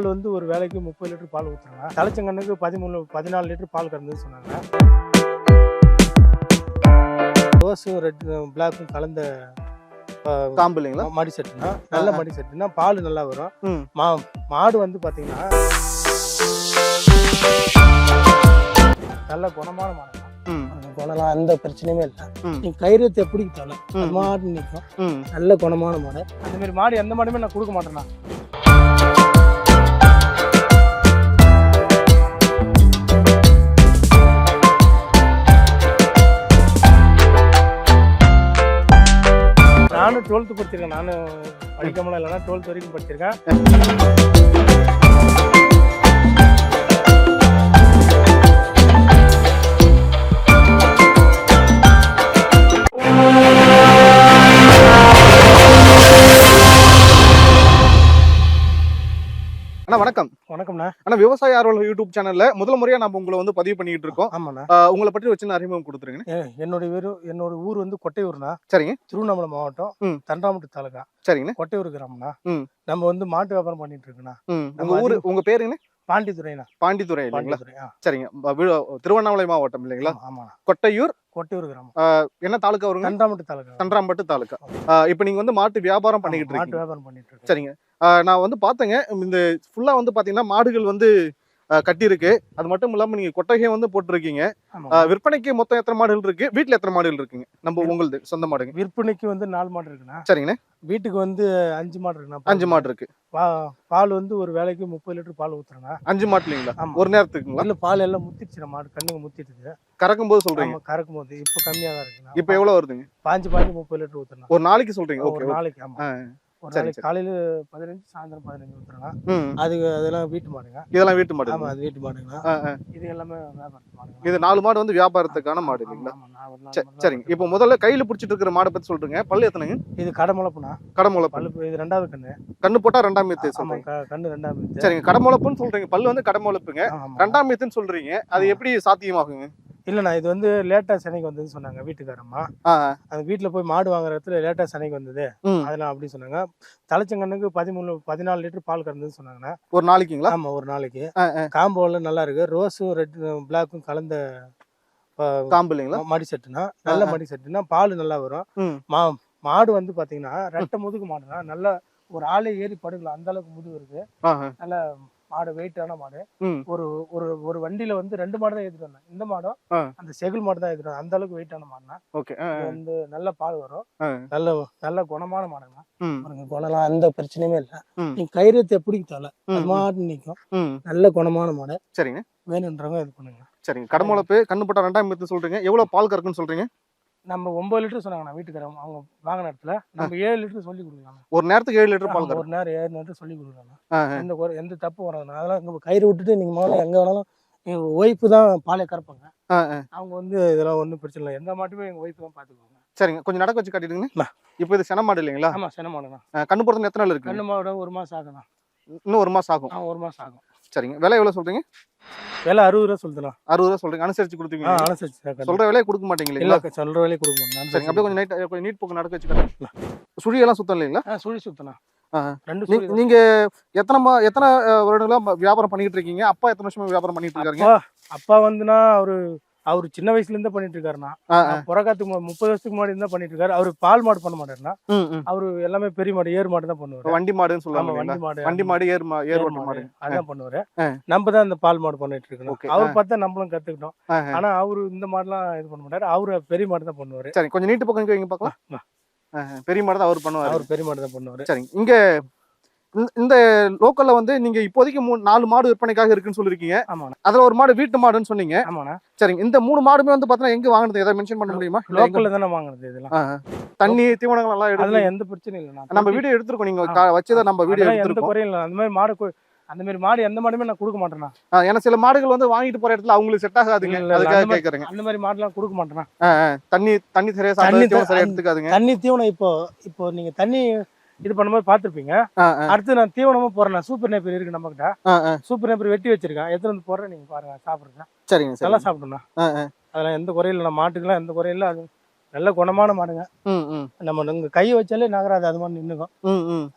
பால் வந்து ஒரு வேலைக்கு முப்பது லிட்டர் பால் ஊற்றுறாங்க தலைச்சங்கண்ணுக்கு பதிமூணு பதினாலு லிட்டர் பால் கறந்துன்னு சொன்னாங்க. ரோஸும் ரெட் பிளாக்கும் கலந்த காம்பு இல்லைங்களா மடி செட்டுனா நல்ல மடி செட்டுனா பால் நல்லா வரும். ம். மாடு வந்து பார்த்தீங்கன்னா நல்ல குணமான மாடு. குணம்லாம் எந்த பிரச்சனையுமே இல்லை. நீ கயிறு எப்படி தலை? மாடு நிற்கும். நல்ல குணமான மாடு. அந்த மாதிரி மாடு எந்த மாடுமே நான் கொடுக்க மாட்டேன்னா நானும் டுவெல்த்து படிச்சிருக்கேன். நானும் படிக்காமலாம் இல்லைனா டுவெல்த் வரைக்கும் படிச்சிருக்கேன். அண்ணா வணக்கம். வணக்கம்ண்ணா. அண்ணா விவசாய ஆர்வலர் யூடியூப் சேனல்ல முதல் முறையா நம்ம உங்களை வந்து பதிவு பண்ணிட்டு இருக்கோம். ஆமாண்ணா. உங்களை பற்றி வச்சு அறிமுகம் கொடுத்துருங்க என்னுடைய வீடு என்னோட ஊர் வந்து கொட்டையூர்ண்ணா. சரிங்க. திருவண்ணாமலை மாவட்டம். தண்டாமட்டு தாலுகா. சரிங்கண்ணா. கொட்டையூர் கிராமம்ண்ணா. ம். நம்ம வந்து மாட்டு வியாபாரம் பண்ணிட்டு இருக்கோண்ணா. உங்க ஊரு உங்க பேருங்கண்ணா? பாண்டித்துறைண்ணா. பாண்டித்துறை இல்லைங்களா? சரிங்க. திருவண்ணாமலை மாவட்டம் இல்லைங்களா? ஆமா, கொட்டையூர் கொட்டையூர் கிராமம். என்ன தாலுக்கா வருங்க? தண்டாமட்டு தாலுகா. தன்றாம்பட்டு தாலுக்கா இப்போ நீங்க வந்து மாட்டு வியாபாரம் பண்ணிக்கிட்டு மாட்டு வியாபாரம் பண்ணிட்டு சரிங்க. நான் வந்து பார்த்தேங்க. இந்த ஃபுல்லா வந்து பாத்தீங்கன்னா மாடுகள் வந்து கட்டியிருக்கு. அது மட்டும் இல்லாம நீங்க கொட்டகையை வந்து போட்டிருக்கீங்க. விற்பனைக்கு மொத்தம் எத்தனை மாடுகள் இருக்கு? வீட்ல எத்தனை மாடுகள் இருக்குங்க? நம்ம உங்களுது சொந்த மாடுங்க. விற்பனைக்கு வந்து நாலு மாடு இருக்குண்ணா. சரிங்கண்ணா. வீட்டுக்கு வந்து அஞ்சு மாடு இருக்குண்ணா அஞ்சு மாடு இருக்கு. பால் வந்து ஒரு வேலைக்கு முப்பது லிட்டர் பால் ஊத்துறேண்ணா. அஞ்சு மாட்டுலீங்களா. ஒரு நேரத்துக்குங்களா? இல்ல பால் எல்லாம் முத்திடுச்சு மாடு கண்ணுங்க முத்திடுது கறக்கும் போது சொல்றீங்க. கறக்கும் போது இப்ப கம்மியா தான் இருக்குண்ணா. இப்போ எவ்வளவு வருதுங்க? பாஞ்சு பாஞ்சு முப்பது லிட்டர் ஊத்துறேண்ணா. ஒரு நாளைக்கு சொல்றீங்க. ஒரு நாளைக்கு ஆமா. ஆ. ஒரு நாளைக்கு. காலையில பதினஞ்சு சாயந்தரம் பதினஞ்சு ஊத்துறேண்ணா ம். அது அதெல்லாம் வீட்டு மாடுங்க. இதெல்லாம் வீட்டு மாடு ஆமா அது வீட்டு ஆ. இது எல்லாமே வியாபாரத்து மாடுங்க இது நாலு மாடு வந்து வியாபாரத்துக்கான மாடு இல்லைங்களா? சரிங்க. இப்போ முதல்ல கையில பிடிச்சிட்டு இருக்கிற மாடை பத்தி சொல்றீங்க. பல்லு எத்தனைங்க? இது கடை முளைப்புண்ணா. கடமுளப்பு பழுப்பு இது ரெண்டாவது கண்ணு. கண்ணு போட்டா ரெண்டாம் மீத்து சொல்றீங்க. கண்ணு ரெண்டாவது மீத்து. சரிங்க கடமுளப்புன்னு சொல்றீங்க. பல்லு வந்து கடமுளப்புங்க. ரெண்டாம் மீத்துன்னு சொல்றீங்க. அது எப்படி சாத்தியமாகுங்க? இல்லண்ணா இது வந்து லேட்டா சனைக்கு வந்ததுன்னு சொன்னாங்க வீட்டுக்காரம்மா. அந்த வீட்டுல போய் மாடு வாங்குற இடத்துல லேட்டா சனைக்கு வந்தது. அதெல்லாம் அப்படி சொன்னாங்க. தலைச்சங்கண்ணுக்கு பதிமூணு பதினாலு லிட்டர் பால் கறந்ததுன்னு சொன்னாங்கண்ணா. ஒரு நாளைக்குங்களா? ஆமா ஒரு நாளைக்கு. காம்போல நல்லா இருக்கு. ரோஸும் ரெட் பிளாக்கும் கலந்த காம்பு இல்லைங்களா? மடி செட்டுனா நல்ல மடி செட்டுனா பால் நல்லா வரும். ம். மாடு வந்து பாத்தீங்கன்னா ரெட்டை முதுகு மாடுனா நல்லா ஒரு ஆளே ஏறி படுக்கலாம். அந்த அளவுக்கு முதுகு இருக்கு. நல்ல மாடு வெயிட்டான மாடு. ஒரு ஒரு ஒரு வண்டியில வந்து ரெண்டு மாடு தான் ஏத்திட்டு வந்தேன். இந்த மாடும். அந்த செகுல் மாடு தான் ஏத்திட்டு அந்த அளவுக்கு வெயிட்டான மாடுனா ஓகே வந்து நல்ல பால் வரும். நல்ல நல்ல குணமான மாடுங்க ம். பாருங்க குணம்லாம் எந்த பிரச்சனையுமே இல்லை. ம். நீ கயிறு எப்படி தலை? மாடு நிற்கும் ம். நல்ல குணமான மாடு. சரிங்க. வேணுன்றவங்க இது பண்ணுங்க. சரிங்க. கடமுளப்பு கண்ணு போட்டா ரெண்டாம் மீத்து சொல்றீங்க. எவ்வளவு பால் கறக்குன்னு சொல்றீங்க? நம்ம ஒன்பது லிட்டர் சொன்னாங்க வீட்டுக்காரங்க அவங்க வாங்கின இடத்துல. நம்ம ஏழு லிட்டர் சொல்லி கொடுக்கலாம் ஒரு நேரத்துக்கு ஏழு லிட்டர் பால் ஒரு நேரம் ஏழு லிட்டர் சொல்லி கொடுக்கலாம். எந்த எந்த தப்பு வராதுண்ணா அதெல்லாம் இங்க கயிறு விட்டுட்டு நீங்க முதல்ல எங்க வேணாலும் எங்க ஒய்ஃபு தான் பாலை கறப்பாங்க. அவங்க வந்து இதெல்லாம் ஒன்றும் பிரச்சனை இல்லை. எந்த மாட்டுமே எங்க ஒய்ஃபு தான் பார்த்துக்குவாங்க சரிங்க கொஞ்சம் நடக்க வச்சு காட்டிடுங்க. வா. இப்போ இது சென மாடு இல்லைங்களா? ஆமா சின்ன மாடுண்ணா கண்ணு போடுறது எத்தனை நாள் இருக்கு? கண்ணு மாடு ஒரு மாசம் ஆகுண்ணா இன்னும் ஒரு மாசம் ஆகும். ஒரு மாசம் ஆகும். சரிங்க. விலை எவ்வளவு சொல்றீங்க? விலை அறுபது ரூபா சொல்லுதுண்ணா. அறுபது ரூபா சொல்றீங்க. அனுசரிச்சு ஆ கொடுத்துருவீங்க. அனுசரிச்சு சொல்ற விலையை கொடுக்க மாட்டீங்க இல்ல சொல்ற வேலையை கொடுக்க மாட்டேன் சரிங்க. அப்படியே கொஞ்சம் நைட் கொஞ்சம் நீட் போக்கு நடக்க வச்சுக்கோங்க. சுழி எல்லாம் சுத்தம் இல்லைங்களா? சுழி சுத்தண்ணா. நீங்க எத்தனை எத்தனை வருடங்களா வியாபாரம் பண்ணிட்டு இருக்கீங்க? அப்பா எத்தனை வருஷமா வியாபாரம் பண்ணிட்டு இருக்காருங்க? அப்பா வந்துன்னா அவரு அவரு சின்ன வயசுல இருந்தே பண்ணிட்டு ஆ. புறக்காத்துக்கு முப்பது வருஷத்துக்கு முன்னாடி இருந்தா பண்ணிட்டு இருக்காரு அவரு பால் மாடு பண்ண மாட்டாருண்ணா. ம், ம். அவரு எல்லாமே பெரிய மாடு ஏறு மாடு தான் பண்ணுவாரு. வண்டி மாடுன்னு சொல்லுவாங்க? வண்டி மாடு வண்டி மாடு ஏர் ஏர் ஏர் மாடு அதான் பண்ணுவாரு. நம்ம தான் இந்த பால் மாடு பண்ணிட்டு இருக்கணும். அவர் பார்த்தா நம்மளும் கத்துக்கிட்டோம். ஆனா அவரு இந்த மாடுலாம் இது பண்ண மாட்டாரு. அவரு பெரிய மாடு தான் பண்ணுவாரு. சரி கொஞ்சம் நீட்டு பக்கம் இங்க பார்க்கலாம். ஆ. பெரிய மாடு தான் அவர் பண்ணுவாரு. அவர் பெரிய மாடு தான் பண்ணுவாரு. சரிங்க. இங்க இந்த- லோக்கல்ல வந்து நீங்க இப்போதைக்கு மூணு நாலு மாடு விற்பனைக்காக இருக்குன்னு சொல்லிருக்கீங்க. அதுல ஒரு மாடு வீட்டு மாடுன்னு சொன்னீங்க. சரிங்க. இந்த மூணு மாடுமே வந்து பாத்தீங்கன்னா எங்க வாங்குனது ஏதாவது மென்ஷன் பண்ண முடியுமா? இல்ல லோக்கல்ல தானே வாங்குறது இதெல்லாம். தண்ணி தீவனங்கள் எல்லாம் எடுத்து எந்த பிரச்சனையும் இல்லைண்ணா. நம்ம வீடியோ எடுத்திருக்கோம். நீங்க வச்சதை நம்ம வீடியோ எடுத்திருக்கோம். குறையும் இல்லை அந்த மாதிரி மாடு அந்த மாதிரி மாடு எந்த மாடுமே நான் கொடுக்க மாட்டேண்ணா. ஆ, ஏன்னா சில மாடுகள் வந்து வாங்கிட்டு போற இடத்துல அவங்களுக்கு செட் ஆகாதுங்க. இல்ல, இல்ல, அதுக்காக கேக்குறேங்க. அந்த மாதிரி மாடுலாம் கொடுக்க மாட்டேண்ணா. தண்ணி தண்ணி சரியா தண்ணி சரியா எடுத்துக்காதுங்க. தண்ணி தீவனம் இப்போ இப்போ நீங்க தண்ணி இது பண்ணும்போது ஆ, அடுத்து நான் தீவனமும் போடுறேன். சூப்பர் நேப்பர் இருக்கு நம்ம கிட்ட. சூப்பர் நேப்பர் வெட்டி வச்சிருக்கேன். எத்தனை வந்து போடுறேன் நீங்க பாருங்க சாப்பிடுங்க சரிங்க நல்லா சரி சாப்பிடணும். அதெல்லாம் எந்த குறையும் இல்லை மாட்டுக்கெல்லாம் எந்த குறையும் இல்லை. அது நல்ல குணமான மாடுங்க. நம்ம இங்க கையை வச்சாலே நகராது. அது மாதிரி நின்னுக்கும்.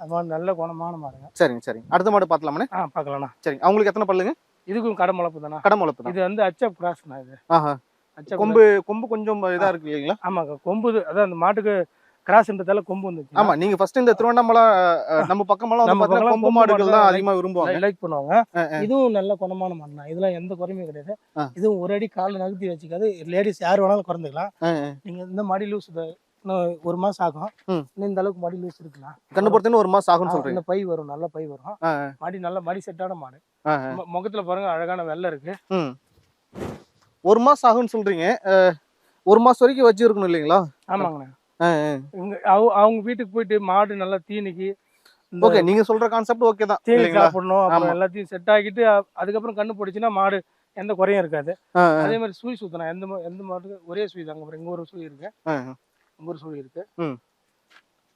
அது மாதிரி நல்ல குணமான மாடுங்க. சரிங்க சரிங்க. அடுத்த மாடு பார்க்கலாமாண்ணே? ஆ பார்க்கலாம்ண்ணா. சரிங்க. அவங்களுக்கு எத்தனை பல்லுங்க? இதுக்கும் கடை முளப்பு தானே கடை முளப்பு இது வந்து அச்சப் கிராஸ்ண்ணா இது. கொம்பு கொம்பு கொஞ்சம் இதா இருக்கு இல்லைங்களா? ஆமாங்க. கொம்பு அதான் அந்த மாட்டுக்கு கிராஸ்ன்றதால கொம்பு வந்துச்சு ஆமா நீங்க ஃபர்ஸ்ட் இந்த திருவண்ணாமலை நம்ம பக்கமெல்லாம் வந்து பக்கம்லாம் கொம்பு மாடுகள் மாடு தான் தான் அதிகமா விரும்புவாங்க. லைக் பண்ணுவாங்க. இதுவும் நல்ல குணமான மாடுண்ணா. இதெல்லாம் எந்த குறையுமே கிடையாது. இதுவும் ஒரு அடி கால் நகர்த்தி வச்சுக்காது. லேடிஸ் யார் வேணாலும் குறைந்துக்கலாம். நீங்க இந்த மாடி லூஸ் ஒரு மாசம் ஆகும். இந்த அளவுக்கு மாடி லூஸ் இருக்கலாம். கண்ணு பொறுத்தன்னு ஒரு மாசம் ஆகும்னு சொல்றீங்க. இந்த பை வரும் நல்ல பை வரும். மாடி நல்ல மாடி செட்டான மாடு. முகத்துல பாருங்க அழகான வெள்ளை இருக்கு. ஒரு மாசம் ஆகும்னு சொல்றீங்க. ஒரு மாசம் வரைக்கும் வச்சு இருக்கணும் இல்லைங்களா? ஆமாங்கண்ணா. அவங்க வீட்டுக்கு போயிட்டு மாடு நல்லா தீனிக்கு ஓகே நீங்க சொல்ற கான்செப்ட் ஓகே தான் தீனி சாப்பிடணும் அப்புறம். எல்லாத்தையும் செட் ஆக்கிட்டு அ- அதுக்கப்புறம் கண்ணு போட்டுச்சுன்னா மாடு எந்த குறையும் இருக்காது. அதே மாதிரி சூய் சுத்தணும். எந்த எந்த மாட்டுக்கு ஒரே சூய் தாங்க. அப்புறம் இங்க ஒரு சூய் இருக்கு. இங்க ஒரு சூய் இருக்கு.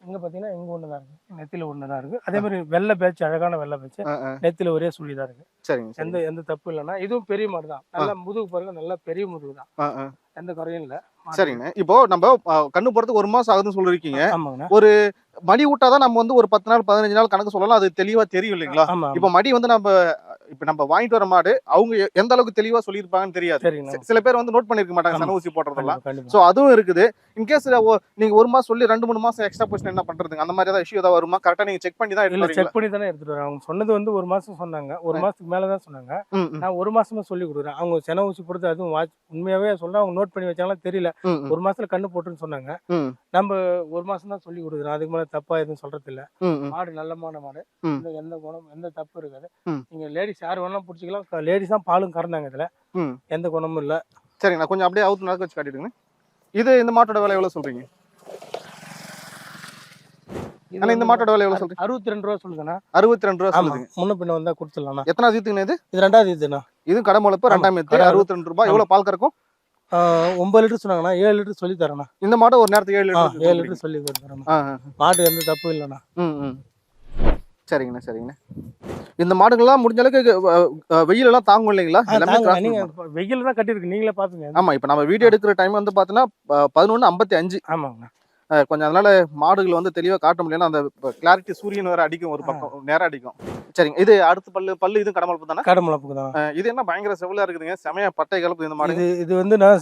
இங்க பாத்தீங்கன்னா இங்க ஒண்ணுதான் இருக்கு. நெத்தில ஒண்ணுதான் இருக்கு. அதே மாதிரி வெள்ளை பேச்சு அழகான வெள்ளை பேச்சு. நெத்தில ஒரே சுழி தான் இருக்கு. சரிங்க எந்த எந்த தப்பு இல்லைன்னா இதுவும் பெரிய மாடு தான். நல்லா முதுகு பாருங்க நல்லா பெரிய முதுகு தான். எந்த குறையும் இல்ல. சரிங்க. இப்போ நம்ம கண்ணு போறதுக்கு ஒரு மாசம் ஆகுதுன்னு சொல்லிருக்கீங்க. ஆமாங்கண்ணா. மடி விட்டாதான் நம்ம வந்து ஒரு பத்து நாள் பதினஞ்சு நாள் கணக்கு சொல்லலாம். அது தெளிவா தெரியும் இல்லைங்களா? இப்போ மடி வந்து நம்ம இப்ப நம்ம வாங்கிட்டு வர மாடு அவங்க எந்த அளவுக்கு தெளிவா சொல்லியிருப்பாங்கன்னு தெரியாது. சில பேர் வந்து நோட் பண்ணிருக்க மாட்டாங்க. சன ஊசி போடுறதெல்லாம். சோ அதுவும் இருக்குது. இன்கேஸ் நீங்க ஒரு மாசம் சொல்லி ரெண்டு மூணு மாசம் எக்ஸ்ட்ரா போச்சு என்ன பண்றதுங்க? அந்த மாதிரி ஏதாவது இஷ்யூ ஏதாவது வருமா? கரெக்டா நீங்க செக் பண்ணி தான் செக் பண்ணி தானே எடுத்துட்டு அவங்க சொன்னது வந்து ஒரு மாசம் சொன்னாங்க. ஒரு மாசத்துக்கு மேல தான் சொன்னாங்க. நான் ஒரு மாசமா சொல்லி கொடுக்குறேன். அவங்க சென ஊசி போடுறது அதுவும் வாட்ச் உண்மையாவே சொல்றேன். அவங்க நோட் பண்ணி வச்சாங்களா தெரியல. ஒரு மாசத்துல கண்ணு போட்டுன்னு சொன்னாங்க. நம்ம ஒரு மாசம் தான் சொல்லி கொடுக்குறோம். அதுக்கு மேல தப்பா எதுவும் சொல்றது இல்ல. மாடு நல்லமான மாடு எந்த குணம் எந்த தப்பு இருக்காது. நீங்க லேடிஸ் யார் வேணாலும் பிடிச்சிக்கலாம். லேடிஸ் தான் பாலும் கறந்தாங்க இதுல. எந்த குணமும் இல்ல. சரிங்க நான் கொஞ்சம் அப்படியே அவுத்து நடக்க வச்சு காட்டிடுங்க. இது இந்த மாட்டோட விலை எவ்வளவு சொல்றீங்க? ஆனா இந்த மாட்டோட விலை எவ்வளவு சொல்றீங்க? அறுபத்தி ரெண்டு ரூபா சொல்லுங்கண்ணா அறுபத்தி ரெண்டு ரூபா சொல்லுங்க முன்ன பின்ன வந்தா கொடுத்துடலாம்ண்ணா எத்தனாவது ஈத்துங்கண்ணா இது இது ரெண்டாவது இதுண்ணா இது கடை முளைப்பு ரெண்டாம் கடை அறுபத்தி ரெண்டு ரூபாய். எவ்வளவு பால் கறக்கும்? ஒன்பது லிட்டர் சொன்னாங்கண்ணா ஏழு லிட்டர் சொல்லி தரேண்ணா இந்த மாடு ஒரு நேரத்துக்கு ஏழு லிட்டர் ஏழு லிட்டர் சொல்லி தரேண்ணா ஆ, ஆ. மாடு எந்த தப்பும் இல்லைண்ணா. ம். சரிங்கண்ணா சரிங்கண்ணா. இந்த மாடுகள்லாம் முடிஞ்ச அளவுக்கு அஹ், அஹ், வெயில் எல்லாம் தாங்கும் இல்லைங்களா? எல்லாமே. வெயில் தான் கட்டியிருக்கு நீங்களே பாத்துங்க. ஆமா இப்ப நம்ம வீடியோ எடுக்கிற டைம் வந்து பாத்தீங்கன்னா பதினொன்னு ஐம்பத்தி அஞ்சு. ஆமாங்கண்ணா. கொஞ்சம் அதனால மாடுகள் வந்து தெளிவா காட்ட முடியல அந்த கிளாரிட்டி சூரியன் வேற அடிக்கும் ஒரு பக்கம் நேரம் அடிக்கும். சரிங்க. இது அடுத்த பல்லு பல்லு இதுவும் கடமளப்பு தானே கடை முளப்புக்கு தான் இது என்ன பயங்கர செவலா இருக்குதுங்க. செமையா பட்டை கலப்பு இந்த மாடு. இது வந்து நான்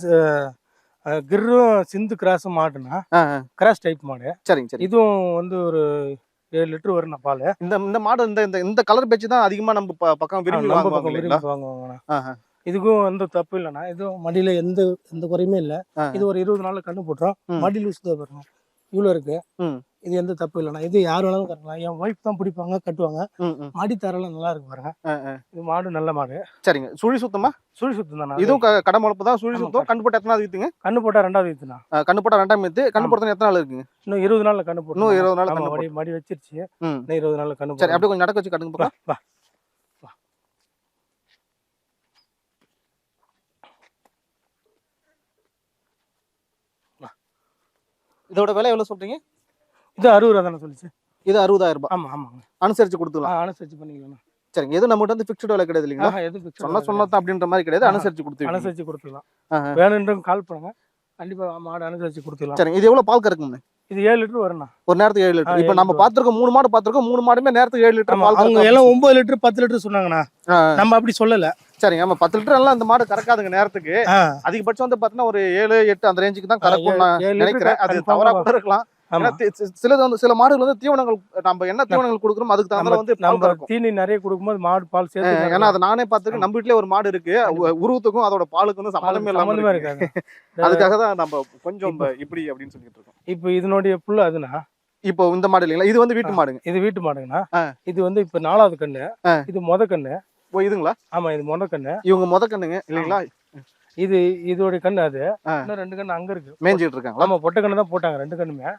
கிர்ரும் சிந்து கிராஸும் மாடுனா ஆ, ஆ. கிராஸ் டைப் மாடு. சரிங்க சரி இதுவும் வந்து ஒரு ஏழு லிட்டர் வரும் பால். இந்த இந்த மாடு இந்த இந்த இந்த கலர் பேச்சு தான் அதிகமா நம்ம பக்கம் விரும்பி வாங்குவாங்க. இதுக்கும் எந்த தப்பு இல்லைண்ணா. இதுவும் மடியில எந்த எந்த குறையுமே இல்லை. இது ஒரு இருபது நாள்ல கண்ணு போட்டுரும். ம். மடி லூஸ் தான் பாருங்க. இவ்வளோ இருக்கு. இது எந்த தப்பு இல்லைண்ணா. இது யார் வேணாலும் கட்டலாம். என் ஒய்ஃப் தான் பிடிப்பாங்க கட்டுவாங்க. மடி தரலாம் நல்லா இருக்கு பாருங்க. இது மாடு நல்ல மாடு. சரிங்க. சுழி சுத்தமா? சுழி சுத்தம் தானே இதுவும் கடை முளப்பு தான்? சுழி சுத்தம். கண்டு போட்டு எத்தனாவது ஈத்துங்க கண்ணு போட்டா ரெண்டாவது அஹ், கண்ணு போட்டா ரெண்டாம் எத்து கண்ணு. போடுறது எத்தனை நாள் இருக்குங்க? இன்னும் இருபது நாள்ல கண்ணு போட்டு இன்னும் இருபது கண்ணு மடி மடி வச்சிருச்சு. இன்னும் இருபது நாள்ல கண்ணு சரி. அப்படியே கொஞ்சம் நடக்க வச்சு கட்டுங்க வா. இதோட விலை எவ்வளவு சொல்றீங்க? இது அறுபது ரூபா தானே சொல்லிச்சு. இது அறுபதாயிரம் ரூபாய். ஆமா ஆமாங்க அனுசரிச்சு ஆ, கொடுத்துடலாம் அனுசரிச்சு பண்ணிக்கலாம். சரிங்க. எது நம்மகிட்ட வந்து ஃபிக்ஸ்டு விலை கிடையாது இல்லைங்களா? எதுவும் சொன்னா சொன்னதான் அப்படின்ற மாதிரி கிடையாது. அனுசரிச்சு கொடுத்துருவீங்க அனுசரிச்சு கொடுத்துடலாம். ஆஹா. வேணுன்றவங்க கால் பண்ணுங்க. கண்டிப்பா மாடு அனுசரிச்சு கொடுத்துடலாம். சரிங்க. இது எவ்வளவு பால் கறக்குங்க இது ஏழு லிட்டர் வரும்ண்ணா. ஒரு நேரத்துக்கு ஏழு லிட்டர். இப்ப நம்ம லிட்டர். பாத்துருக்கோம் மூணு மாடு பாத்துருக்கோம். மூணு மாடுமே நேரத்துக்கு ஏழு லிட்டர் அவங்க எல்லாம் ஒன்பது லிட்டர் பத்து லிட்டர் சொன்னாங்கண்ணா. நம்ம அப்படி சொல்லல. சரிங்க ஆமா பத்து லிட்டர் எல்லாம் இந்த மாடு கறக்காதுங்க நேரத்துக்கு. அதிகபட்சம் வந்து பாத்தீங்கன்னா ஒரு ஏழு எட்டு அந்த ரேஞ்சுக்கு தான் கறக்கும் நான் நினைக்கிறேன். அது தவறா கூட இருக்கலாம். சிலது வந்து சில மாடுகள் வந்து தீவனங்கள் நம்ம என்ன தீவனங்கள் கொடுக்குறோம் அதுக்கு தகுந்த நம்ம வந்து பால் நம்ம தீனி நிறைய கொடுக்கும்போது மாடு பால் சேர்த்து ஏன்னா. அதை நானே பார்த்துருக்கேன் நம்ம வீட்லயே ஒரு மாடு இருக்கு. உ- உருவத்துக்கும் அதோட பாலுக்கு வந்து பால் சம்மந்தமே இல்லாம சம்மந்தமே இருக்கு. இருக்காது அதுக்காக தான் நம்ம கொஞ்சம் இப்ப இப்படி அப்படின்னு சொல்லிட்டு இருக்கோம். இப்போ இதனுடைய புல்லு அதுனா? இப்போ இந்த மாடு இல்லைங்களா? இது வந்து வீட்டு மாடுங்க. இது வீட்டு மாடுங்கண்ணா. இது வந்து இப்ப நாலாவது கண்ணு. இது மொத கண்ணு. ஓ இதுங்களா? ஆமா இது மொத கண்ணு. இவங்க முத கண்ணுங்க இல்லைங்களா? இது இதோட கண்ணு அது. இன்னும் ரெண்டு கண்ணு அங்க இருக்கு. மேய்ஞ்சிட்டு இருக்காங்களா? ஆமா பொட்டை கண்ணு தான் போட்டாங்க ரெண்டு கண்ணுமே.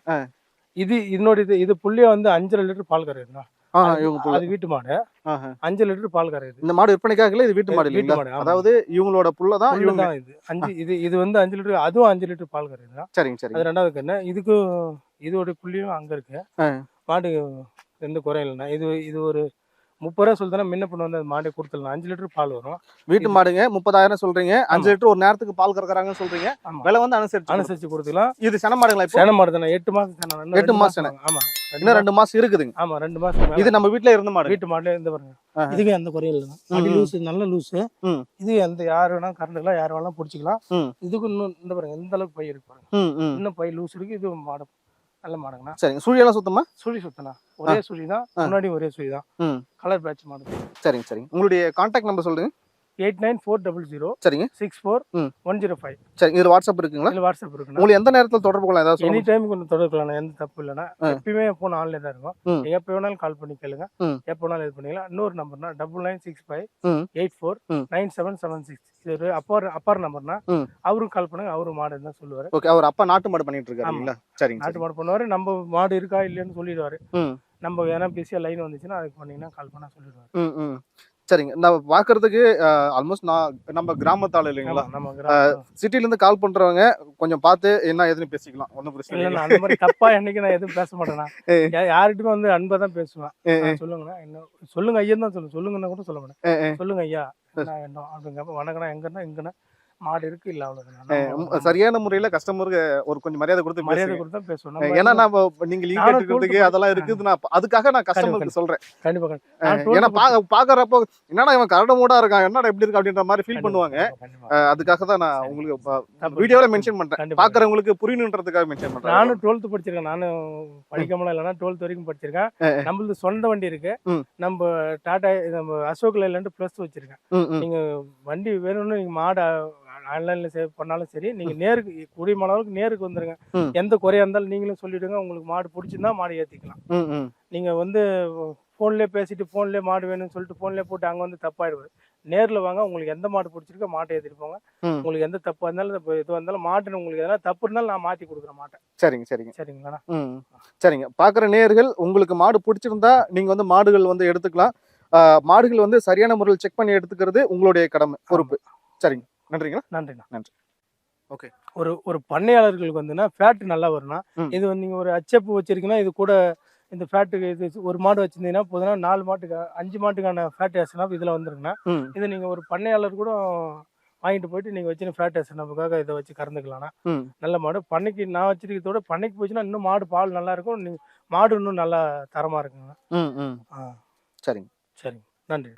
இது இதனோட இது இது புள்ளியா வந்து அஞ்சரை லிட்டர் பால் கரையுதுண்ணா அது- வீட்டு மாடு. அஞ்சு லிட்டர் பால் கரையுது இந்த மாடு விற்பனைக்காக இல்ல இது வீட்டு மாடு வீட்டு மாடு. அதாவது இவங்களோட புள்ள தான் இவங்க. இது. அஞ்சு இது இது வந்து அஞ்சு லிட்டர் அதுவும் அஞ்சு லிட்டர் பால் கரையுதுண்ணா சரிங்க அது ரெண்டாவது கண்ணு. இதுக்கும் இதோட புள்ளியும் அங்க இருக்கு. மாடு எந்த குறையும் இல்லைண்ணா. இது இது ஒரு முப்பது ரூபா சொல்லிட்டா முன்ன பண்ண வந்து மாடே கொடுத்துடலாம். அஞ்சு லிட்டர் பால் வரும். வீட்டு மாடுங்க முப்பதாயிரம் சொல்றீங்க. அஞ்சு லிட்டர் ஒரு நேரத்துக்கு பால் கறக்குறாங்கன்னு சொல்றீங்க. விலை வந்து அனுசரிச்சு அனுசரிச்சு கொடுத்துக்கலாம். இது சென மாடுங்களா சேன மாடு தானே. எட்டு மாசம் எட்டு மாசம். ஆமா. இன்னும் ரெண்டு மாசம் இருக்குதுங்க. ஆமா ரெண்டு மாசம் இது நம்ம வீட்ல இருந்த மாடு. வீட்டு மாடுல இருந்து பாருங்க. இதுக்கு எந்த குறையும் இல்லை. லூஸ் நல்ல லூஸ். இது எந்த யார் வேணா கரண்ட்லாம் யார் வேணாலும் பிடிச்சிக்கலாம். இதுக்கு இன்னும் இந்த பாருங்க எந்த அளவுக்கு பை இருக்கு பாருங்க. இன்னும் பை லூஸ் இருக்கு இது மாடு நல்ல மாடுங்கண்ணா. சரிங்க. சுழியெல்லாம் சுத்தமா? சுழி சுத்தனா ஒரே சுழி தான். முன்னாடி ஒரே சுழி தான் கலர் பேட்ச் மாடு. சரிங்க சரிங்க. உங்களுடைய கான்டாக்ட் நம்பர் சொல்லுங்க. Eight nine four double zero சரிங்க six four. One zero five சரிங்க இது வாட்ஸ்அப் இருக்குங்களா இதில் வாட்ஸ்அப் இருக்குண்ணா உங்களுக்கு எந்த நேரத்தில் தொடர்பு கொள்ளலாம் ஏதாவது எனி டைம் கொஞ்சம் தொடர்புலாம் எந்த தப்பு இல்லைன்னா ஆ. எப்பயுமே ஃபோன் ஆன்லைன் தான் இருக்கும் ம். நீங்க எப்போ வேணாலும் கால் பண்ணி கேளுங்க. எப்போ வேணாலும் இது பண்ணிக்கலாம் இன்னொரு நம்பர்னா double nine six five. Eight four. Nine seven seven six இது ஒரு அப்பர் அப்பர் நம்பர்னா. அவரும் கால் பண்ணுங்க அவரும் மாடு தான் சொல்லுவாரு ஓகே அவர் அப்பா நாட்டு மாடு பண்ணிட்டு. இருக்காருங்களா சரிங்க நாட்டு. மாடு பண்ணுவாரு நம்ம மாடு இருக்கா இல்லையான்னு சொல்லிடுவாரு நம்ம வேணா பிஸியாக லைன் வந்துச்சுன்னா அதுக்கு பண்ணீங்கன்னா கால் பண்ணா சொல்லிடுவாரு சரிங்க. நான் பார்க்கறதுக்கு ஆல்மோஸ்ட் நான் நம்ம கிராமத்தாள் இல்லைங்களா? ஆமா, நம்ம கிராமம். சிட்டில இருந்து கால் பண்றவங்க கொஞ்சம் பார்த்து என்ன ஏதுன்னு பேசிக்கலாம். ஒன்றும் பிரச்சனை இல்ல அந்த மாதிரி தப்பா என்னைக்கு நான் எதுவும் பேச மாட்டேனா? ஏ. யார்கிட்டயும் வந்து அன்பா தான் பேசுவேன். சொல்லுங்கண்ணா என்ன சொல்லுங்க ஐயா தான் சொல்லுங்க சொல்லுங்கன்னா கூட சொல்ல மாட்டேன். சொல்லுங்க ஐயா என்ன அப்படிங்க வணக்கண்ணா எங்கன்னா எங்கன்னா மாடு இருக்கு இல்ல அவ்வளவுதான். சரியான முறையில கஸ்டமருக்கு ஒரு கொஞ்சம் மரியாதை கொடுத்து மரியாதை கொடுத்து நம்ம ஏன்னா நான் நீங்க லீவ் கேட்டுக்கிறதுக்கு அதெல்லாம். இருக்குது நான் அதுக்காக நான் கஸ்டமருக்கு சொல்றேன். கண்டிப்பா ஏன்னா பாக்குறப்போ என்னடா இவன் கரட மூடா இருக்கான் என்னடா எப்படி இருக்கு அப்படின்ற மாதிரி ஃபீல் பண்ணுவாங்க. அதுக்காக தான் நான். உங்களுக்கு. வீடியோல மென்ஷன் பண்றேன். பாக்குறவங்களுக்கு புரியணுன்றதுக்காக மென்ஷன் பண்றேன். நானும் டுவெல்த் படிச்சிருக்கேன் நானும் படிக்காமலாம் இல்லைனா டுவெல்த் வரைக்கும் படிச்சிருக்கேன். நம்மளது சொந்த வண்டி இருக்கு. நம்ம டாடா நம்ம அசோக் லைலாண்டு ப்ளஸ் வச்சிருக்கேன். நீங்க வண்டி வேணும்னு நீங்க மாடு ஆன்லைன்ல சேவ் பண்ணாலும் சரி நீங்க நேருக்கு கூடியமான அளவுக்கு நேருக்கு வந்துருங்க. எந்த குறையா இருந்தாலும் நீங்களும் சொல்லிடுங்க உங்களுக்கு மாடு பிடிச்சிருந்தா மாடு ஏத்திக்கலாம். நீங்க வந்து ஃபோன்லேயே பேசிட்டு ஃபோன்லேயே மாடு வேணும்னு சொல்லிட்டு ஃபோன்லேயே போட்டு அங்கே வந்து தப்பாயிடுவாரு. நேரில் வாங்க உங்களுக்கு எந்த மாடு பிடிச்சிருக்கோ மாட்டை ஏற்றிட்டு போங்க. உங்களுக்கு எந்த தப்பாக இருந்தாலும் இப்போ எதுவாக இருந்தாலும் மாட்டு உங்களுக்கு எதனா தப்பு இருந்தாலும் நான் மாற்றி கொடுக்குற மாட்டேன் சரிங்க சரிங்க. சரிங்களாண்ணா ம். சரிங்க. பார்க்குற நேயர்கள் உங்களுக்கு மாடு பிடிச்சிருந்தா நீங்கள் வந்து மாடுகள் வந்து எடுத்துக்கலாம். மாடுகள் வந்து சரியான முறையில் செக் பண்ணி எடுத்துக்கிறது உங்களுடைய கடமை பொறுப்பு. சரிங்க. நன்றிங்களா? நன்றிண்ணா. நன்றி. Okay. ஒரு ஒரு பண்ணையாளர்களுக்கு வந்துன்னா ஃபேட் நல்லா வரும்னா. இது வந்து நீங்கள் ஒரு அச்சப்பு வச்சிருக்கீங்கன்னா இது கூட இந்த ஃபேட்டுக்கு இது ஒரு மாடு வச்சிருந்தீங்கன்னா போதுனா நாலு மாட்டுக்கு அஞ்சு மாட்டுக்கான ஃபேட் ஏசனா இதில் வந்துருங்கண்ணா. இது நீங்கள் ஒரு பண்ணையாளர் கூட வாங்கிட்டு போயிட்டு நீங்கள் வச்சு ஃபேட் ஏசனப்புக்காக இதை வச்சு கறந்துக்கலாம்ண்ணா. ம். நல்ல மாடு. பண்ணைக்கு நான் வச்சிருக்கிறதோட பண்ணைக்கு போச்சுன்னா இன்னும் மாடு பால் நல்லா இருக்கும். நீ மாடு இன்னும் நல்லா தரமாக இருக்குங்க ம் ம். ஆ. சரிங்க. சரிங்க. நன்றி.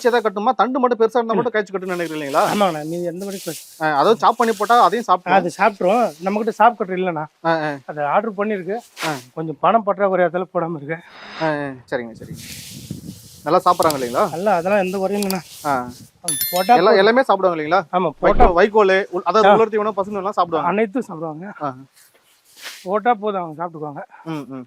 கழிச்சு எதாவது கட்டுமா? தண்டு மட்டும் பெருசா இருந்தா மட்டும் கழிச்சு கட்டுன்னு நினைக்கிறீங்க இல்லைங்களா ஆமாங்கண்ணா நீ எந்த மாதிரி அதாவது சாப் பண்ணி போட்டா அதையும் சாப்பிட்டு அது சாப்பிட்றோம் நம்மகிட்ட சாப் கட்டுற இல்லைண்ணா. அதை ஆர்டர் பண்ணியிருக்கு. கொஞ்சம் பணம் பற்றாக்குறை அதில் போடாமல் இருக்கு சரிங்க சரிங்க. நல்லா சாப்பிட்றாங்க இல்லைங்களா? நல்லா அதெல்லாம் எந்த குறையும் இல்லைண்ணா. போட்டா எல்லாம் எல்லாமே சாப்பிடுவாங்க இல்லைங்களா? ஆமாம் போட்டா வைக்கோல் அதாவது உலர்த்தி வேணும் பசங்க எல்லாம் சாப்பிடுவாங்க. அனைத்தும் சாப்பிடுவாங்க. ஆ. போட்டா போதும் அவங்க சாப்பிட்டுக்குவாங்க. ம் ம்.